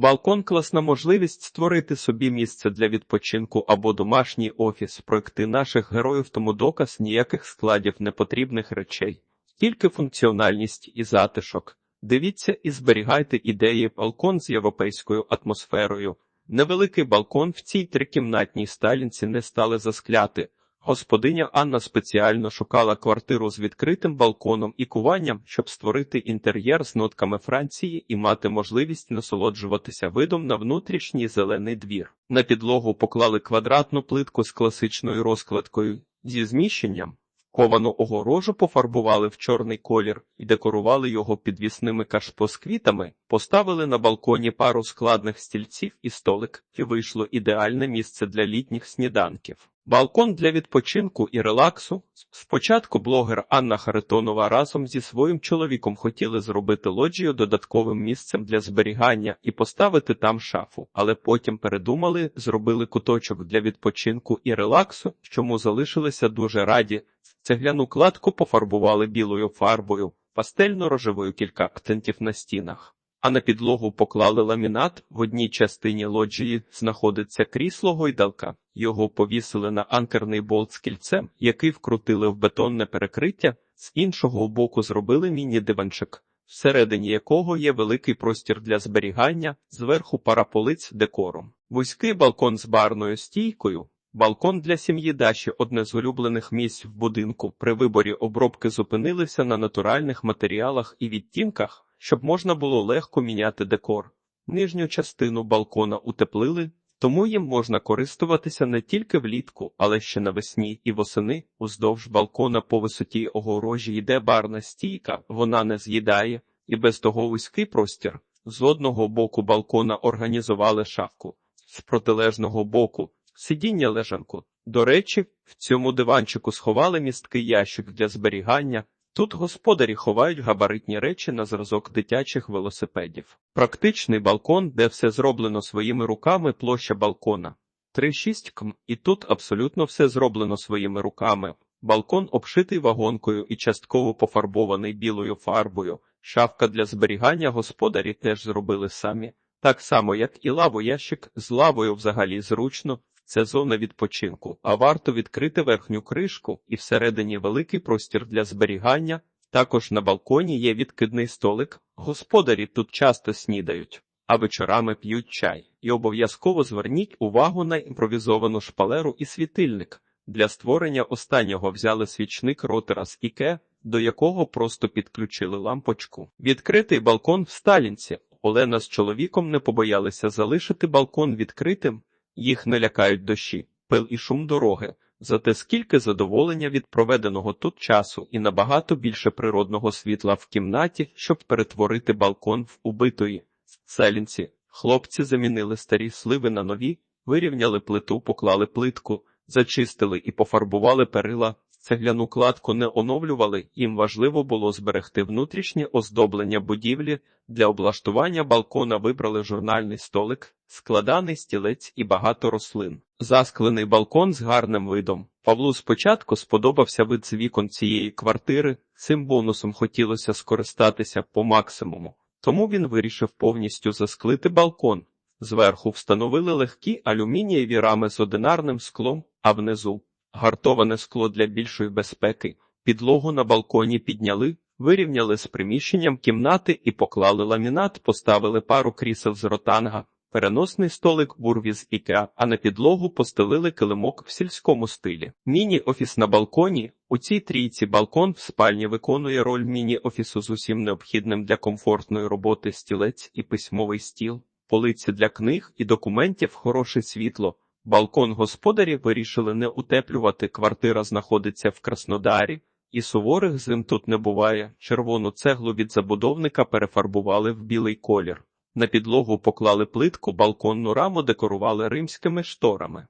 Балкон класна можливість створити собі місце для відпочинку або домашній офіс. Проекти наших героїв тому доказ ніяких складів непотрібних речей, тільки функціональність і затишок. Дивіться і зберігайте ідеї балкон з європейською атмосферою. Невеликий балкон в цій трикімнатній сталінці не стали заскляти. Господиня Анна спеціально шукала квартиру з відкритим балконом і куванням, щоб створити інтер'єр з нотками Франції і мати можливість насолоджуватися видом на внутрішній зелений двір. На підлогу поклали квадратну плитку з класичною розкладкою зі зміщенням. Ковану огорожу пофарбували в чорний колір і декорували його підвісними кашпо з квітами, поставили на балконі пару складних стільців і столик, і вийшло ідеальне місце для літніх сніданків. Балкон для відпочинку і релаксу. Спочатку блогер Анна Харитонова разом зі своїм чоловіком хотіли зробити лоджію додатковим місцем для зберігання і поставити там шафу, але потім передумали, зробили куточок для відпочинку і релаксу, чому залишилися дуже раді. Цегляну кладку пофарбували білою фарбою, пастельно-рожевою кілька акцентів на стінах. А на підлогу поклали ламінат. В одній частині лоджії знаходиться крісло гойдалка. Його повісили на анкерний болт з кільцем, який вкрутили в бетонне перекриття. З іншого боку зробили міні-диванчик, всередині якого є великий простір для зберігання, зверху пара полиць декором. Вузький балкон з барною стійкою. Балкон для сім'ї Даші одне з улюблених місць в будинку. При виборі обробки зупинилися на натуральних матеріалах і відтінках, щоб можна було легко міняти декор. Нижню частину балкона утеплили, тому їм можна користуватися не тільки влітку, але ще навесні і восени. Уздовж балкона по висоті огорожі йде барна стійка, вона не з'їдає, і без того вузький простір. З одного боку балкона організували шафку, з протилежного боку сидіння лежанку. До речі, в цьому диванчику сховали місткий ящик для зберігання. Тут господарі ховають габаритні речі на зразок дитячих велосипедів. Практичний балкон, де все зроблено своїми руками, площа балкона. 3,6 км, і тут абсолютно все зроблено своїми руками. Балкон обшитий вагонкою і частково пофарбований білою фарбою. Шафка для зберігання господарі теж зробили самі. Так само, як і лавоящик, з лавою взагалі зручно, це зона відпочинку, а варто відкрити верхню кришку і всередині великий простір для зберігання. Також на балконі є відкидний столик. Господарі тут часто снідають, а вечорами п'ють чай. І обов'язково зверніть увагу на імпровізовану шпалеру і світильник. Для створення останнього взяли свічник ротера з Іке, до якого просто підключили лампочку. Відкритий балкон в Сталінці. Олена з чоловіком не побоялися залишити балкон відкритим. Їх не лякають дощі, пил і шум дороги, зате скільки задоволення від проведеного тут часу і набагато більше природного світла в кімнаті, щоб перетворити балкон в убитої селінці. Хлопці замінили старі сливи на нові, вирівняли плиту, поклали плитку, зачистили і пофарбували перила. Цегляну кладку не оновлювали, їм важливо було зберегти внутрішнє оздоблення будівлі. Для облаштування балкона вибрали журнальний столик, складаний стілець і багато рослин. Засклений балкон з гарним видом. Павлу спочатку сподобався вид з вікон цієї квартири, цим бонусом хотілося скористатися по максимуму, тому він вирішив повністю засклити балкон. Зверху встановили легкі алюмінієві рами з одинарним склом, а внизу гартоване скло для більшої безпеки. Підлогу на балконі підняли, вирівняли з приміщенням кімнати і поклали ламінат, поставили пару крісел з ротанга, переносний столик бурві з ікеа, а на підлогу постелили килимок в сільському стилі. Міні-офіс на балконі. У цій трійці балкон в спальні виконує роль міні-офісу з усім необхідним для комфортної роботи стілець і письмовий стіл, полиці для книг і документів, хороше світло. Балкон господарі вирішили не утеплювати. Квартира знаходиться в Краснодарі, і суворих зим тут не буває. Червону цеглу від забудовника перефарбували в білий колір. На підлогу поклали плитку, балконну раму декорували римськими шторами.